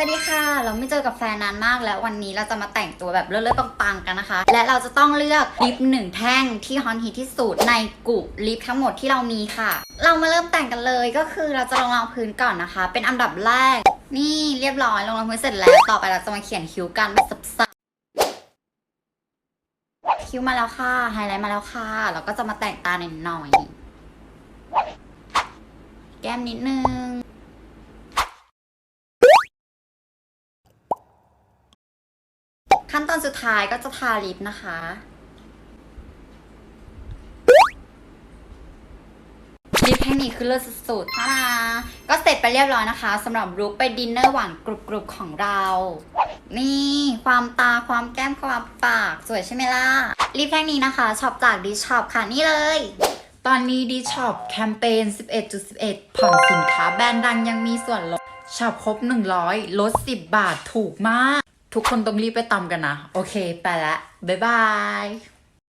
สวัสดีค่ะ เราไม่เจอกับแฟนนานมากแล้ววันนี้เราจะมาแต่งตัวแบบเลิศๆปังๆกันนะคะ และเราจะต้องเลือกลิปหนึ่งแท่งที่ฮอนฮิตที่สุดในกลุ่มลิปทั้งหมดที่เรามีค่ะ เรามาเริ่มแต่งกันเลยก็คือเราจะลงรองพื้นก่อนนะคะ เป็นอันดับแรก นี่เรียบร้อยลงรองพื้นเสร็จแล้วต่อไปเราจะมาเขียนคิ้วกันแบบสับๆคิ้วมาแล้วค่ะไฮไลท์มาแล้วค่ะแล้วก็จะมาแต่งตาหน่อยๆแก้มนิดนึง ขั้นตอนสุดท้ายก็จะทาลิปนะคะ ลิปแท่งนี้คือเลิศสุดๆท่าก็เสร็จไปเรียบร้อยนะคะสำหรับลุคไปดินเนอร์หวานกรุบๆของเรา นี่ความตาความแก้มความปากสวยใช่ไหมล่ะ ลิปแท่งนี้นะคะช็อปจากดิช็อปค่ะนี่เลยตอนนี้ดีช็อปแคมเปญ 11.11 ผ่อนสินค้าแบรนด์ดังยังมีส่วนลดช็อปครบ 100 ลด 10 บาทถูกมาก ทุกคนต้องรีบไปตำกันนะ โอเค ไปละ บ๊ายบาย